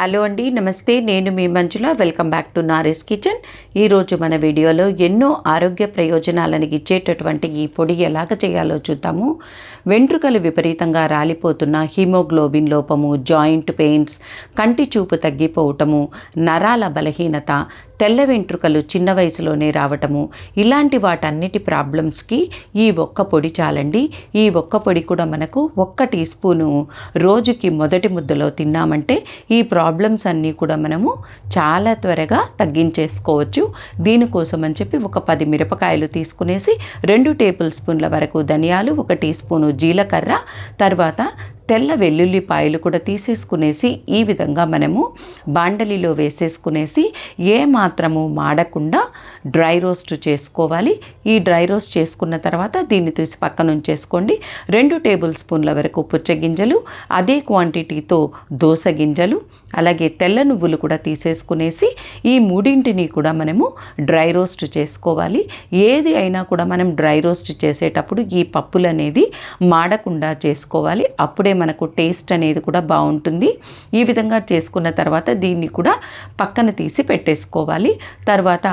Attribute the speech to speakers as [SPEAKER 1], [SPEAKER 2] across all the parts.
[SPEAKER 1] Hello అండి నమస్తే. నేను మీ Manjula. Welcome back to Nari's kitchen. ఈరోజు మన వీడియోలో ఎన్నో ఆరోగ్య ప్రయోజనాలను ఇచ్చేటటువంటి ఈ పొడి ఎలాగ చేయాలో చూద్దాము. వెంట్రుకలు విపరీతంగా రాలిపోతున్న హిమోగ్లోబిన్ లోపము జాయింట్ పెయిన్స్ కంటి చూపు తగ్గిపోవటము నరాల బలహీనత తెల్ల వెంట్రుకలు చిన్న వయసులోనే రావటము ఇలాంటి వాటన్నిటి ప్రాబ్లమ్స్కి ఈ ఒక్క పొడి చాలండి. ఈ ఒక్క పొడి కూడా మనకు ఒక్క టీ స్పూను రోజుకి మొదటి ముద్దలో తిన్నామంటే ఈ ప్రా ప్రాబ్లమ్స్ అన్నీ కూడా మనము చాలా త్వరగా తగ్గించేసుకోవచ్చు. దీనికోసం అని చెప్పి ఒక పది మిరపకాయలు తీసుకునేసి రెండు టేబుల్ స్పూన్ల వరకు ధనియాలు ఒక టీ స్పూను జీలకర్ర తర్వాత తెల్ల వెల్లుల్లిపాయలు కూడా తీసేసుకునేసి ఈ విధంగా మనము బాండలిలో వేసేసుకునేసి ఏ మాత్రము మాడకుండా డ్రై రోస్ట్ చేసుకోవాలి. ఈ డ్రై రోస్ట్ చేసుకున్న తర్వాత దీన్ని తీసి పక్కన ఉంచేసుకోండి. రెండు టేబుల్ స్పూన్ల వరకు పుచ్చగింజలు అదే క్వాంటిటీతో దోస గింజలు అలాగే తెల్ల నువ్వులు కూడా తీసేసుకునేసి ఈ మూడింటిని కూడా మనము డ్రై రోస్ట్ చేసుకోవాలి. ఏది అయినా కూడా మనం డ్రై రోస్ట్ చేసేటప్పుడు ఈ పప్పులు అనేది మాడకుండా చేసుకోవాలి. అప్పుడే మనకు టేస్ట్ అనేది కూడా బాగుంటుంది. ఈ విధంగా చేసుకున్న తర్వాత దీన్ని కూడా పక్కన తీసి పెట్టేసుకోవాలి. తర్వాత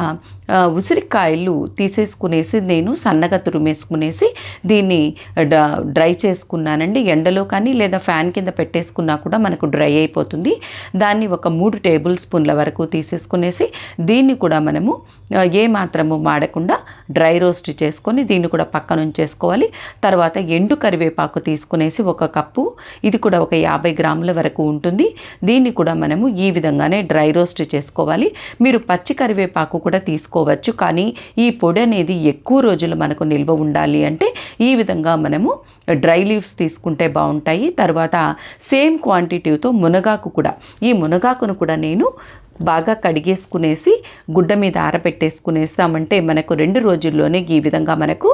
[SPEAKER 1] ఉసిరికాయలు తీసేసుకునేసి నేను సన్నగా తురిమేసుకునేసి దీన్ని డ- డ్రై చేసుకున్నానండి. ఎండలో కానీ లేదా ఫ్యాన్ కింద పెట్టేసుకున్నా కూడా మనకు డ్రై అయిపోతుంది. దాన్ని ఒక మూడు టేబుల్ స్పూన్ల వరకు తీసేసుకునేసి దీన్ని కూడా మనము ఏ మాత్రము మాడకుండా డ్రై రోస్ట్ చేసుకొని దీన్ని కూడా పక్కన ఉంచేసుకోవాలి. తర్వాత ఎండు కరివేపాకు తీసుకునేసి ఒక కప్పు ఇది కూడా ఒక యాభై గ్రాముల వరకు ఉంటుంది. దీన్ని కూడా మనము ఈ విధంగానే డ్రై రోస్ట్ చేసుకోవాలి. మీరు పచ్చి కరివేపాకు కూడా తీసుకు చేసుకోవచ్చు. కానీ ఈ పొడి అనేది ఎక్కువ రోజులు మనకు నిల్వ ఉండాలి అంటే ఈ విధంగా మనము డ్రై లీవ్స్ తీసుకుంటే బాగుంటాయి. తర్వాత సేమ్ క్వాంటిటీతో మునగాకు కూడా. ఈ మునగాకును కూడా నేను బాగా కడిగేసుకునేసి గుడ్డ మీద ఆరబెట్టేసుకునేసామంటే మనకు రెండు రోజుల్లోనే ఈ విధంగా మనకు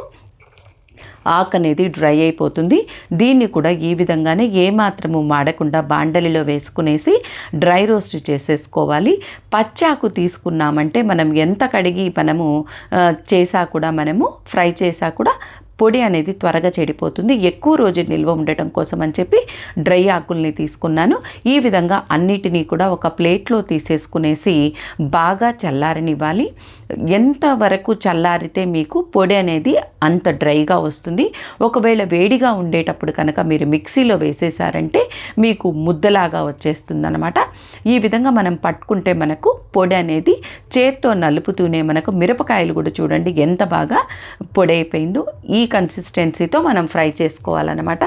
[SPEAKER 1] ఆకు అనేది డ్రై అయిపోతుంది. దీన్ని కూడా ఈ విధంగానే ఏమాత్రము మాడకుండా బాండలిలో వేసుకునేసి డ్రై రోస్ట్ చేసేసుకోవాలి. పచ్చాకు తీసుకున్నామంటే మనం ఎంత కడిగి మనము చేసా కూడా మనము ఫ్రై చేసా కూడా పొడి అనేది త్వరగా చెడిపోతుంది. ఎక్కువ రోజు నిల్వ ఉండటం కోసం అని చెప్పి డ్రై ఆకుల్ని తీసుకున్నాను. ఈ విధంగా అన్నిటినీ కూడా ఒక ప్లేట్లో తీసేసుకునేసి బాగా చల్లారనివ్వాలి. ఎంత వరకు చల్లారితే మీకు పొడి అనేది అంత డ్రైగా వస్తుంది? ఒకవేళ వేడిగా ఉండేటప్పుడు కనుక మీరు మిక్సీలో వేసేసారంటే మీకు ముద్దలాగా వచ్చేస్తుంది అనమాట ఈ విధంగా మనం పట్టుకుంటే మనకు పొడి అనేది చేత్తో నలుపుతూనే మనకు మిరపకాయలు కూడా చూడండి ఎంత బాగా పొడి అయిపోయిందో ఈ కన్సిస్టెన్సీతో మనం ఫ్రై చేసుకోవాలన్నమాట.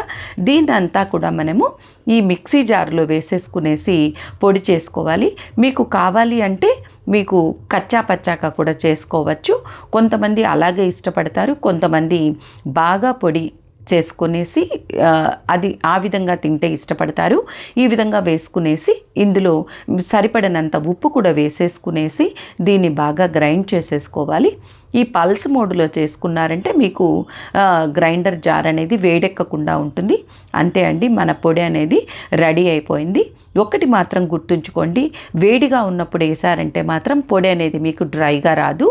[SPEAKER 1] దీన్నంతా కూడా మనము ఈ మిక్సీ జార్లో వేసేసుకునేసి పొడి చేసుకోవాలి. మీకు కావాలి అంటే మీకు కచ్చా పచ్చాక కూడా చేసుకోవచ్చు. కొంతమంది అలాగే ఇష్టపడతారు కొంతమంది బాగా పొడి చేసుకునేసి అది ఆ విధంగా తింటే ఇష్టపడతారు. ఈ విధంగా వేసుకునేసి ఇందులో సరిపడినంత ఉప్పు కూడా వేసేసుకునేసి దీన్ని బాగా గ్రైండ్ చేసేసుకోవాలి. ఈ పల్స్ మోడ్లో చేసుకున్నారంటే మీకు గ్రైండర్ జార్ అనేది వేడెక్కకుండా ఉంటుంది. అంతే అండి మన పొడి అనేది రెడీ అయిపోయింది. ఒకటి మాత్రం గుర్తుంచుకోండి వేడిగా ఉన్నప్పుడు వేసారంటే మాత్రం పొడి అనేది మీకు డ్రైగా రాదు.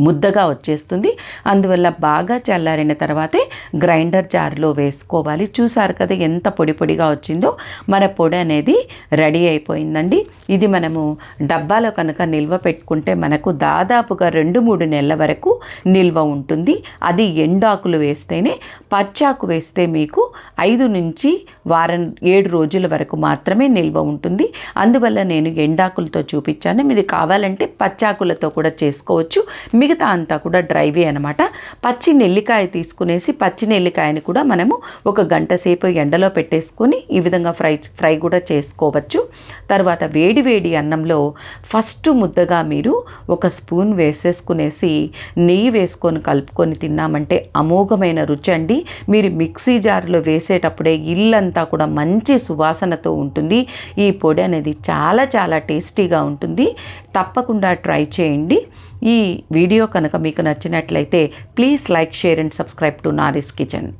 [SPEAKER 1] ముద్దగా వచ్చేస్తుంది. అందువల్ల బాగా చల్లారిన తర్వాతే గ్రైండర్ జార్లో వేసుకోవాలి. చూసారు కదా ఎంత పొడి పొడిగా వచ్చిందో. మన పొడి అనేది రెడీ అయిపోయిందండి. ఇది మనము డబ్బాలో కనుక నిల్వ పెట్టుకుంటే మనకు దాదాపుగా రెండు మూడు నెలల వరకు నిల్వ ఉంటుంది. అది ఎండాకులు వేస్తేనే పచ్చాకు వేస్తే మీకు ఐదు నుంచి వారం ఏడు రోజుల వరకు మాత్రమే నిల్వ ఉంటుంది. అందువల్ల నేను ఎండాకులతో చూపించాను. మీరు కావాలంటే పచ్చాకులతో కూడా చేసుకోవచ్చు. మిగతా అంతా కూడా డ్రైవే అనమాట పచ్చి నెల్లికాయ తీసుకునేసి పచ్చి నెల్లికాయని కూడా మనము ఒక గంట సేపు ఎండలో పెట్టేసుకొని ఈ విధంగా ఫ్రై ఫ్రై కూడా చేసుకోవచ్చు. తర్వాత వేడి వేడి అన్నంలో ఫస్ట్ ముద్దగా మీరు ఒక స్పూన్ వేసేసుకునేసి నెయ్యి వేసుకొని కలుపుకొని తిన్నామంటే అమోఘమైన రుచి అండి. మీరు మిక్సీ జార్లో వేసేటప్పుడే ఇల్లంతా కూడా మంచి సువాసనతో ఉంటుంది. ఈ పొడి అనేది చాలా చాలా టేస్టీగా ఉంటుంది. తప్పకుండా ట్రై చేయండి. ఈ వీడియో కనుక మీకు నచ్చినట్లయితే please like share and subscribe to Nari's kitchen